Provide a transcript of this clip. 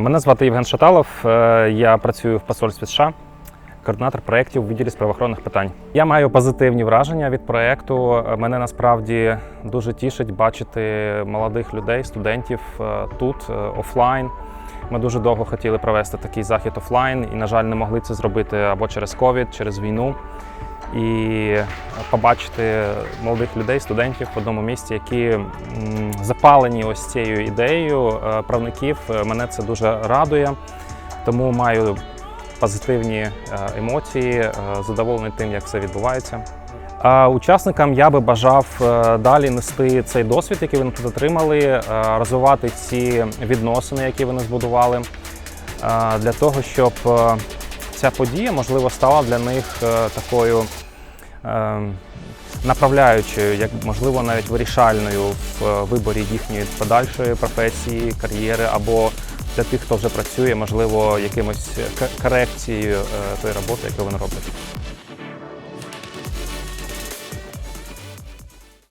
Мене звати Євген Шаталов. е, Я працюю в посольстві США, координатор проєктів у відділі з правоохоронних питань. Я маю позитивні враження від проєкту. Мене насправді дуже тішить бачити молодих людей, студентів е, тут е, офлайн. Ми дуже довго хотіли провести такий захід офлайн і, на жаль, не могли це зробити або через ковід, через війну. І побачити молодих людей, студентів в одному місці, які запалені ось цією ідеєю е, правників, е, мене це дуже радує. Тому маю позитивні е, емоції, задоволений тим, як все відбувається. А учасникам я би бажав далі нести цей досвід, який вони тут отримали, розвивати ці відносини, які вони збудували, для того, щоб ця подія, можливо, стала для них такою направляючою, як можливо, навіть вирішальною в е, виборі їхньої подальшої професії, кар'єри або для тих, хто вже працює, можливо, якимось к- корекцією е, тої роботи, яку вони роблять.